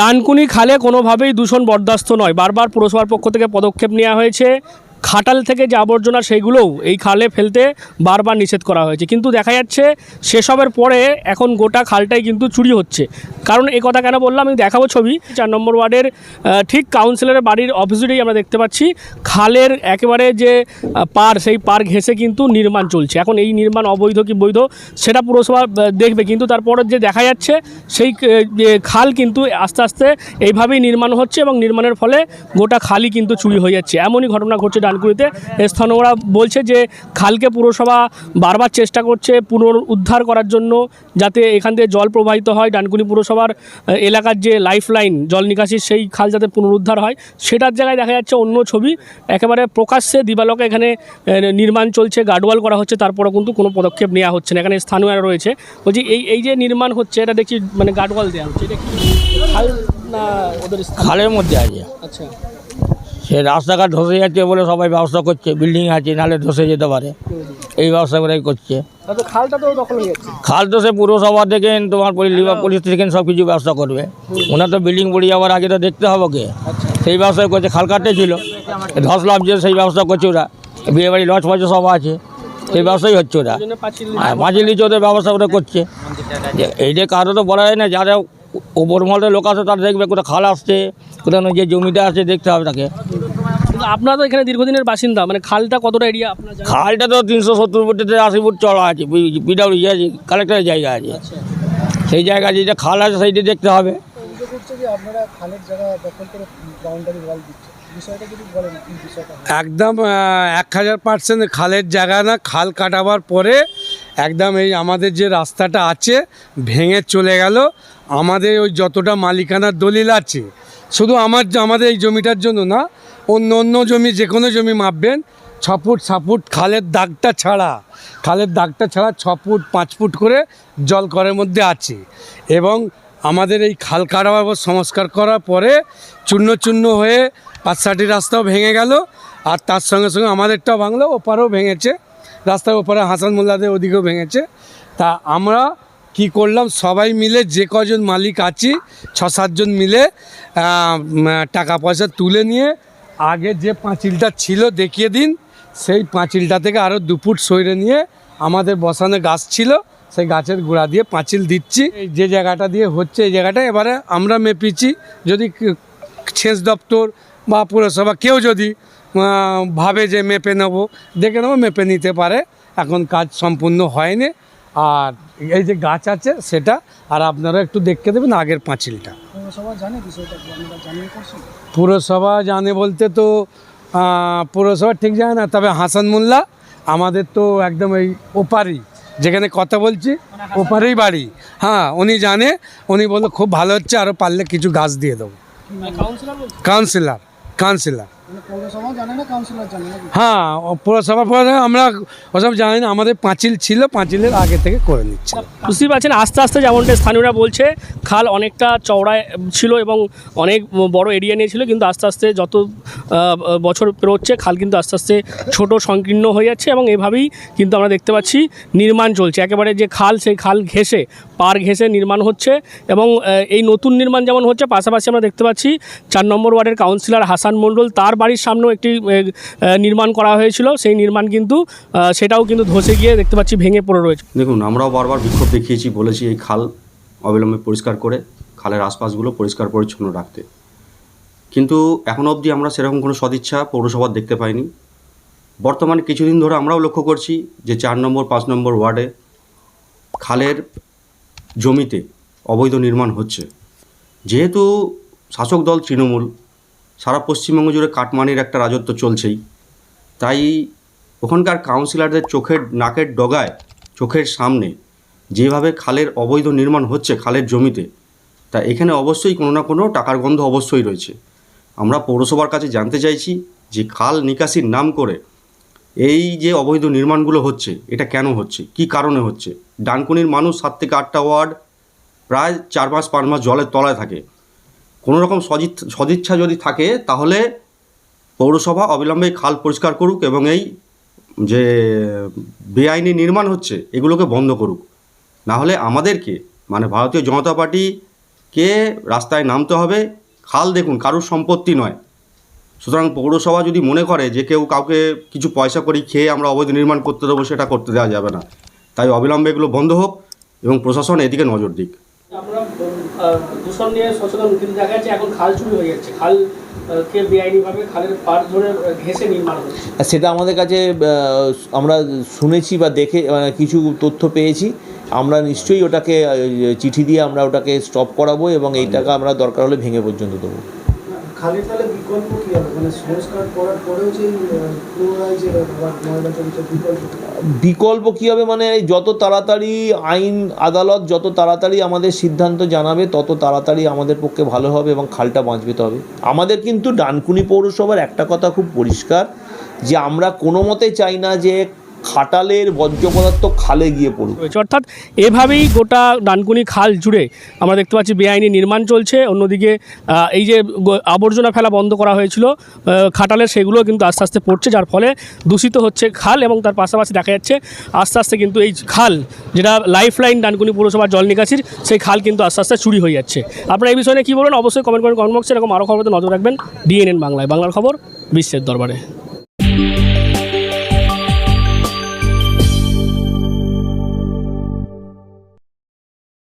ডানকুনি খালে কোনোভাবেই দূষণ বরদাস্ত নয়। বারবার পুরসভার পক্ষ থেকে পদক্ষেপ নেওয়া হয়েছে। খাটাল থেকে যে আবর্জনা, সেইগুলোও এই খালে ফেলতে বারবার নিষেধ করা হয়েছে। কিন্তু দেখা যাচ্ছে, সেসবের পরে এখন গোটা খালটাই কিন্তু চুরি হচ্ছে। কারণ এই কথা কেন বললাম? আমি দেখাবো ছবি। চার নম্বর ওয়ার্ডের ঠিক কাউন্সিলরের বাড়ির অপোজিটেই আমরা দেখতে পাচ্ছি, খালের একেবারে যে পার, সেই পার ঘেঁষে কিন্তু নির্মাণ চলছে। এখন এই নির্মাণ অবৈধ কি বৈধ, সেটা পুরসভা দেখবে। কিন্তু তারপরে যে দেখা যাচ্ছে, সেই খাল কিন্তু আস্তে আস্তে এইভাবেই নির্মাণ হচ্ছে এবং নির্মাণের ফলে গোটা খালই কিন্তু চুরি হয়ে যাচ্ছে। এমনই ঘটনা ঘটছে ডানকুনিতে স্থানীয়রা বলছে যে, খালকে পুরসভা বারবার চেষ্টা করছে পুনরুদ্ধার করার জন্য, যাতে এখান থেকে জল প্রবাহিত হয়। ডানকুনি পুরসভার আহ, এলাকার যে লাইফ লাইন জল নিকাশির সেই খাল যাতে পুনরুদ্ধার হয় সেটার জায়গায় দেখা যাচ্ছে অন্য ছবি। একেবারে প্রকাশ্যে দিবালকে এখানে নির্মাণ চলছে গার্ডওয়াল করা হচ্ছে তারপরেও কিন্তু কোনো পদক্ষেপ নেওয়া হচ্ছে না। এখানে স্থানীয়রা রয়েছে। বলছি এই এই যে নির্মাণ হচ্ছে এটা দেখি মানে গার্ডওয়াল দেওয়া হচ্ছে এটা কি খাল না ওদের খালের মধ্যে আছে। আচ্ছা। সে রাস্তাঘাট ধসে যাচ্ছে বলে সবাই ব্যবস্থা করছে বিল্ডিং আছে নাহলে ধসে যেতে পারে। এই ব্যবস্থা করেই করছে। খাল তো সে পুরসভা থেকে তোমার পুলিশ থেকে সব কিছু ব্যবস্থা করবে। ওনার তো বিল্ডিং পড়ে যাওয়ার আগে তো দেখতে হবে কে সেই ব্যবস্থা করছে খাল কাটতে ছিল। ধস লাভছে সেই ব্যবস্থা করছে ওরা। বিয়ে বাড়ি লজ ফজ সব আছে। সেই ব্যবস্থাই হচ্ছে ওরা। পাঁচিল লিচে ওদের ব্যবস্থা ওরা করছে। এই যে কারও তো বলা যায় না যারা ওপর মহলের লোক আছে তারা দেখবে কোথাও খাল আসছে কোথাও যে জমিটা আছে দেখতে হবে তাকে। আপনারা তো এখানে দীর্ঘদিনের বাসিন্দা মানে খালটা কতটা এরিয়া আপনার? খালটা তো তিনশো সত্তর ফুট থেকে আশি ফুট চড়া আছে পিডাব্লিউ আছে কালেক্টরের জায়গা আছে। সেই জায়গা যেটা খাল আছে সেইটা দেখতে হবে। অভিযোগ হচ্ছে যে আপনারা খালের জায়গা দখল করে বাউন্ডারি ওয়াল দিচ্ছেন? বিষয়টা যদি বলেন কি বিষয়টা হয়? একদম আহ, এক হাজার পার্সেন্ট খালের জায়গা না খাল কাটাবার পরে একদম এই আমাদের যে রাস্তাটা আছে ভেঙে চলে গেল। আমাদের ওই যতটা মালিকানার দলিল আছে শুধু আমার আমাদের এই জমিটার জন্য না অন্য অন্য জমি, যে কোনো জমি মাপবেন, ছ ফুট ছ ফুট, খালের দাগটা ছাড়া। খালের দাগটা ছাড়া ছ ফুট, পাঁচ ফুট করে জল করের মধ্যে আছে। এবং আমাদের এই খাল কাটাবার সংস্কার করার পরে চূর্ণ চূর্ণ হয়ে পাঁচষাটি রাস্তাও ভেঙে গেল, আর তার সঙ্গে সঙ্গে আমাদেরটাও ভাঙলো, ওপারেও ভেঙেছে। রাস্তার ওপারে হাসান মোল্লাদের ওদিকেও ভেঙেছে। তা আমরা কি করলাম, সবাই মিলে যে কজন মালিক আছি, ছ সাতজন মিলে টাকা পয়সা তুলে নিয়ে আগে যে পাঁচিলটা ছিল, দেখিয়ে দিন। সেই পাঁচিলটা থেকে আরও দু ফুট সইরে নিয়ে আমাদের বসানো গাছ ছিল, সেই গাছের গোড়া দিয়ে পাঁচিল দিচ্ছি। যে জায়গাটা দিয়ে হচ্ছে, এই জায়গাটা এবারে আমরা মেপিছি। যদি সেচ দপ্তর বা পুরসভা কেউ যদি ভাবে যে মেপে নেব, দেখে নেব, মেপে নিতে পারে। এখন কাজ সম্পূর্ণ হয়নি। আর এই যে গাছ আছে সেটা আর আপনারা একটু দেখতে দেবেন আগের পাঁচিলটা। পৌরসভা জানে বলতে তো পুরসভা ঠিক জানে না তবে হাসান মোল্লা আমাদের তো একদম এই ওপারই যেখানে কথা বলছি ওপারেই বাড়ি। হ্যাঁ উনি জানে উনি বলল খুব ভালো হচ্ছে আরও পারলে কিছু গাছ দিয়ে দেবো। কাউন্সিলার কাউন্সিলার কাউন্সিলর মানে হ্যাঁ পুরসভা পরে আমরা ওসব জানি না আমাদের পাঁচিল ছিল পাঁচিলের আগে থেকে করে নিচ্ছে। বুঝতেই পারছেন আস্তে আস্তে যেমনটা স্থানীয়রা বলছে খাল অনেকটা চওড়ায় ছিল এবং অনেক বড় এরিয়া নিয়েছিল কিন্তু আস্তে আস্তে যত বছর পেরোচ্ছে খাল কিন্তু আস্তে আস্তে ছোট সংকীর্ণ হয়ে যাচ্ছে এবং এভাবেই কিন্তু আমরা দেখতে পাচ্ছি নির্মাণ চলছে। একেবারে যে খাল সেই খাল ঘেঁষে পার ঘেঁষে নির্মাণ হচ্ছে এবং এই নতুন নির্মাণ যেমন হচ্ছে পাশাপাশি আমরা দেখতে পাচ্ছি চার নম্বর ওয়ার্ডের কাউন্সিলর হাসান মণ্ডল তার বাড়ির সামনেও একটি নির্মাণ করা হয়েছিল। সেই নির্মাণ কিন্তু সেটাও কিন্তু ধসে গিয়ে দেখতে পাচ্ছি ভেঙে পড়ে রয়েছে। দেখুন, আমরাও বারবার বিক্ষোভ দেখিয়েছি, বলেছি এই খাল অবিলম্বে পরিষ্কার করে, খালের আশপাশগুলো পরিষ্কার পরিচ্ছন্ন রাখতে। কিন্তু এখনও অবধি আমরা সেরকম কোনো সদিচ্ছা পৌরসভার দেখতে পাইনি। বর্তমানে কিছুদিন ধরে আমরাও লক্ষ্য করছি যে চার নম্বর, পাঁচ নম্বর ওয়ার্ডে খালের জমিতে অবৈধ নির্মাণ হচ্ছে। যেহেতু শাসক দল তৃণমূল সারা পশ্চিমবঙ্গ জুড়ে কাটমানির একটা রাজত্ব চলছেই। তাই ওখানকার কাউন্সিলরদের চোখের নাকের ডগায়, চোখের সামনে যেভাবে খালের অবৈধ নির্মাণ হচ্ছে খালের জমিতে, তা এখানে অবশ্যই কোনো না কোনো টাকার গন্ধ অবশ্যই রয়েছে। আমরা পৌরসভার কাছে জানতে চাইছি যে খাল নিকাশির নাম করে এই যে অবৈধ নির্মাণগুলো হচ্ছে, এটা কেন হচ্ছে? কি কারণে হচ্ছে? ডানকুনির মানুষ সাত থেকে আটটা ওয়ার্ড প্রায় চার মাস, পাঁচ মাস জলের তলায় থাকে। কোনো রকম সদিচ্ছা যদি থাকে, তাহলে পৌরসভা অবিলম্বে খাল পরিষ্কার করুক এবং এই যে বেআইনি নির্মাণ হচ্ছে, এগুলোকে বন্ধ করুক। না হলে আমাদেরকে মানে ভারতীয় জনতা পার্টি কে রাস্তায় নামতে হবে। খাল দেখুন, কারুর সম্পত্তি নয়। সুতরাং পৌরসভা যদি মনে করে যে কেউ কাউকে কিছু পয়সা করি খেয়ে আমরা অবৈধ নির্মাণ করতে দেবো, সেটা করতে দেওয়া যাবে না। তাই অবিলম্বে এগুলো বন্ধ হোক এবং প্রশাসন এদিকে নজর দিক। দূষণ নিয়ে সচেতন কিন্তু দেখা যাচ্ছে এখন খাল চুরি হয়ে যাচ্ছে। খাল কে বেআইনিভাবে খালের পাড় ধরে ঘেসে নির্মাণ হচ্ছে। আর সেটা আমাদের কাছে আমরা শুনেছি বা দেখে মানে কিছু তথ্য পেয়েছি। আমরা নিশ্চয়ই ওটাকে চিঠি দিয়ে আমরা ওটাকে স্টপ করাবো এবং এই টাকা আমরা দরকার হলে ভেঙে পর্যন্ত দেবো। খালের তাহলে বিকল্প কি হবে মানে সংস্কার করার পরেও যে বিকল্প? বিকল্প কী হবে মানে যত তাড়াতাড়ি আইন, আদালত যত তাড়াতাড়ি আমাদের সিদ্ধান্ত জানাবে, তত তাড়াতাড়ি আমাদের পক্ষে ভালো হবে এবং খালটা বাঁচবে তবে আমাদের কিন্তু ডানকুনি পৌরসভার একটা কথা খুব পরিষ্কার, যে আমরা কোনো মতে চাই না যে খাটালের বর্জ্য পদার্থ খালে গিয়ে রয়েছে অর্থাৎ এভাবেই গোটা ডানকুনি খাল জুড়ে আমরা দেখতে পাচ্ছি বেআইনি নির্মাণ চলছে। অন্যদিকে এই যে আবর্জনা ফেলা বন্ধ করা হয়েছিল খাটালের সেগুলো কিন্তু আস্তে আস্তে পড়ছে, যার ফলে দূষিত হচ্ছে খাল এবং তার পাশাপাশি দেখা যাচ্ছে আস্তে আস্তে কিন্তু এই খাল, যেটা লাইফ লাইন ডানকুনি পৌরসভার জল নিকাশির, সেই খাল কিন্তু আস্তে আস্তে চুরি হয়ে যাচ্ছে। আপনারা এই বিষয়ে কী বলুন অবশ্যই কমেন্ট করেন কমেন্ট বক্সে এরকম আরও খবরতে নজর রাখবেন। ডিএনএন বাংলায়। বাংলার খবর বিশ্বের দরবারে।